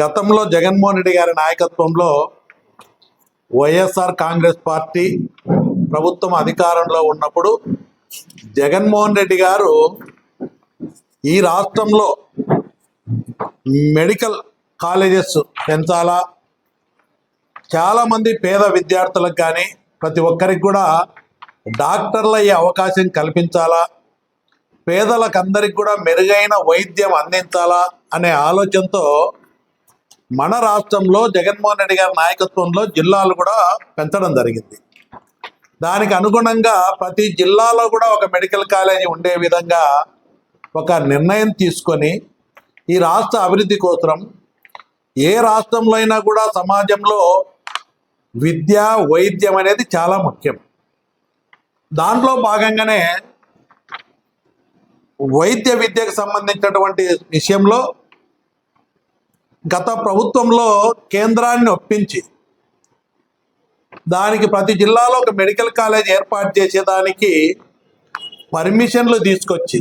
గతంలో జగన్మోహన్ రెడ్డి గారి నాయకత్వంలో వైఎస్ఆర్ కాంగ్రెస్ పార్టీ ప్రభుత్వం అధికారంలో ఉన్నప్పుడు జగన్మోహన్ రెడ్డి గారు ఈ రాష్ట్రంలో మెడికల్ కాలేజెస్ పెంచాలా? చాలామంది పేద విద్యార్థులకు కానీ ప్రతి ఒక్కరికి కూడా డాక్టర్లు అయ్యే అవకాశం కల్పించాలా? పేదలకు అందరికి కూడా మెరుగైన వైద్యం అందించాలా? అనే ఆలోచనతో మన రాష్ట్రంలో జగన్మోహన్ రెడ్డి గారి నాయకత్వంలో జిల్లాలు కూడా పెంచడం జరిగింది. దానికి అనుగుణంగా ప్రతి జిల్లాలో కూడా ఒక మెడికల్ కాలేజీ ఉండే విధంగా ఒక నిర్ణయం తీసుకొని ఈ రాష్ట్ర అభివృద్ధి కోసం ఏ రాష్ట్రంలో అయినా కూడా సమాజంలో విద్య వైద్యం అనేది చాలా ముఖ్యం. దాంట్లో భాగంగానే వైద్య విద్యకు సంబంధించినటువంటి విషయంలో గత ప్రభుత్వంలో కేంద్రాన్ని ఒప్పించి దానికి ప్రతి జిల్లాలో ఒక మెడికల్ కాలేజ్ ఏర్పాటు చేసేదానికి పర్మిషన్లు తీసుకొచ్చి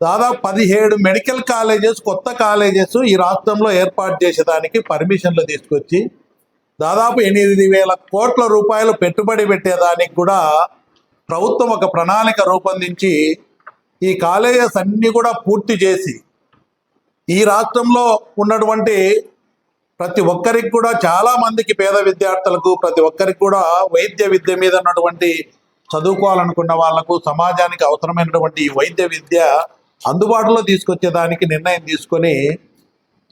దాదాపు పదిహేడు మెడికల్ కాలేజెస్ కొత్త కాలేజెస్ ఈ రాష్ట్రంలో ఏర్పాటు చేసేదానికి పర్మిషన్లు తీసుకొచ్చి దాదాపు ఎనిమిది వేల కోట్ల రూపాయలు పెట్టుబడి పెట్టేదానికి కూడా ప్రభుత్వం ఒక ప్రణాళిక రూపొందించి ఈ కాలేజెస్ అన్నీ కూడా పూర్తి చేసి ఈ రాష్ట్రంలో ఉన్నటువంటి ప్రతి ఒక్కరికి కూడా చాలా మందికి పేద విద్యార్థులకు ప్రతి ఒక్కరికి కూడా వైద్య విద్య మీద ఉన్నటువంటి చదువుకోవాలనుకున్న వాళ్ళకు సమాజానికి అవసరమైనటువంటి ఈ వైద్య విద్య అందుబాటులో తీసుకొచ్చేదానికి నిర్ణయం తీసుకొని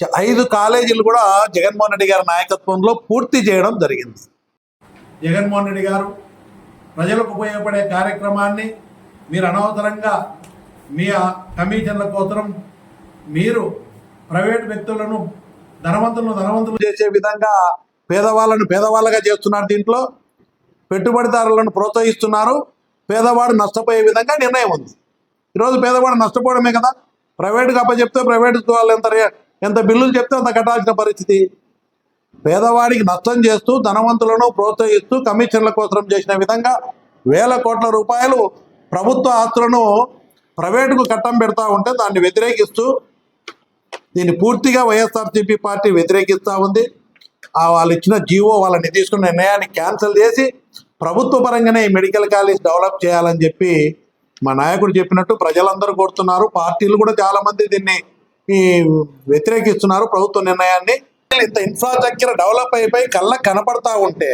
చ- ఐదు కాలేజీలు కూడా జగన్మోహన్ రెడ్డి గారి నాయకత్వంలో పూర్తి చేయడం జరిగింది. జగన్మోహన్ రెడ్డి గారు ప్రజలకు ఉపయోగపడే కార్యక్రమాన్ని మీరు అనవసరంగా మీ కమిషన్ల కోసం మీరు ప్రైవేట్ వ్యక్తులను ధనవంతులను ధనవంతులు చేసే విధంగా పేదవాళ్ళను పేదవాళ్ళగా చేస్తున్నారు దీంట్లో. పెట్టుబడిదారులను ప్రోత్సహిస్తున్నారు. పేదవాడు నష్టపోయే విధంగా నిర్ణయం ఉంది. ఈరోజు పేదవాడు నష్టపోవడమే కదా. ప్రైవేట్గా అప్పచెప్తే ప్రైవేట్ వాళ్ళు ఎంత రే- ఎంత బిల్లులు చెప్తే అంత కట్టాల్సిన పరిస్థితి. పేదవాడికి నష్టం చేస్తూ ధనవంతులను ప్రోత్సహిస్తూ కమిషన్ల కోసం చేసిన విధంగా వేల కోట్ల రూపాయలు ప్రభుత్వ ఆస్తులను ప్రైవేటుకు కట్టం పెడతా ఉంటే దాన్ని వ్యతిరేకిస్తూ దీన్ని పూర్తిగా వైఎస్ఆర్సీపీ పార్టీ వ్యతిరేకిస్తూ ఉంది. ఆ వాళ్ళు ఇచ్చిన జీవో వాళ్ళని తీసుకున్న నిర్ణయాన్ని క్యాన్సిల్ చేసి ప్రభుత్వ పరంగానే ఈ మెడికల్ కాలేజ్ డెవలప్ చేయాలని చెప్పి మా నాయకుడు చెప్పినట్టు ప్రజలందరూ కోరుతున్నారు. పార్టీలు కూడా చాలామంది దీన్ని ఈ వ్యతిరేకిస్తున్నారు ప్రభుత్వ నిర్ణయాన్ని. ఇంత ఇన్ఫ్రాస్ట్రక్చర్ డెవలప్ అయిపోయి కళ్ళకు కనపడతా ఉంటే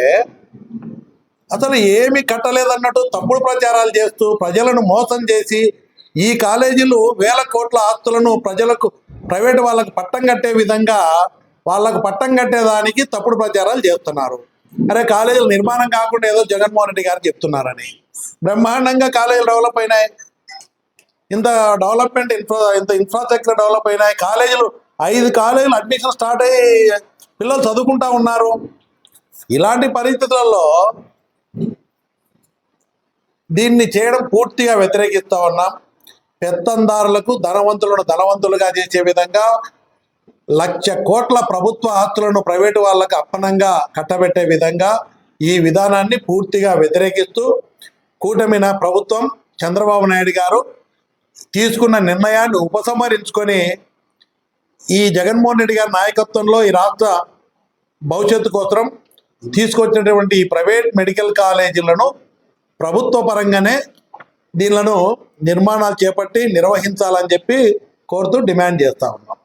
అసలు ఏమి కట్టలేదన్నట్టు తప్పుడు ప్రచారాలు చేస్తూ ప్రజలను మోసం చేసి ఈ కాలేజీలు వేల కోట్ల ఆస్తులను ప్రజలకు ప్రైవేట్ వాళ్ళకు పట్టం కట్టే విధంగా వాళ్ళకు పట్టం కట్టేదానికి తప్పుడు ప్రచారాలు చేస్తున్నారు. అరే కాలేజీలు నిర్మాణం కాకుండా ఏదో జగన్మోహన్ రెడ్డి గారు చెప్తున్నారని. బ్రహ్మాండంగా కాలేజీలు డెవలప్ అయినాయి. ఇంత డెవలప్మెంట్ ఇన్ఫ్రా ఇంత ఇన్ఫ్రాస్ట్రక్చర్ డెవలప్ అయినాయి. కాలేజీలు ఐదు కాలేజీలు అడ్మిషన్ స్టార్ట్ అయ్యి పిల్లలు చదువుకుంటా ఉన్నారు. ఇలాంటి పరిస్థితులలో దీన్ని చేయడం పూర్తిగా వ్యతిరేకిస్తూ ఉన్నాం. పెత్తందారులకు ధనవంతులను ధనవంతులుగా చేసే విధంగా లక్ష కోట్ల ప్రభుత్వ ఆస్తులను ప్రైవేటు వాళ్ళకు అప్పనంగా కట్టబెట్టే విధంగా ఈ విధానాన్ని పూర్తిగా వ్యతిరేకిస్తూ కూటమిన ప్రభుత్వం చంద్రబాబు నాయుడు గారు తీసుకున్న నిర్ణయాన్ని ఉపసంహరించుకొని ఈ జగన్మోహన్ రెడ్డి గారి నాయకత్వంలో ఈ రాష్ట్ర భవిష్యత్తు కోసం తీసుకొచ్చినటువంటి ఈ ప్రైవేట్ మెడికల్ కాలేజీలను ప్రభుత్వ పరంగానే దీనిలను నిర్మాణాలు చేపట్టి నిర్వహించాలని చెప్పి కోరుతూ డిమాండ్ చేస్తా ఉన్నాం.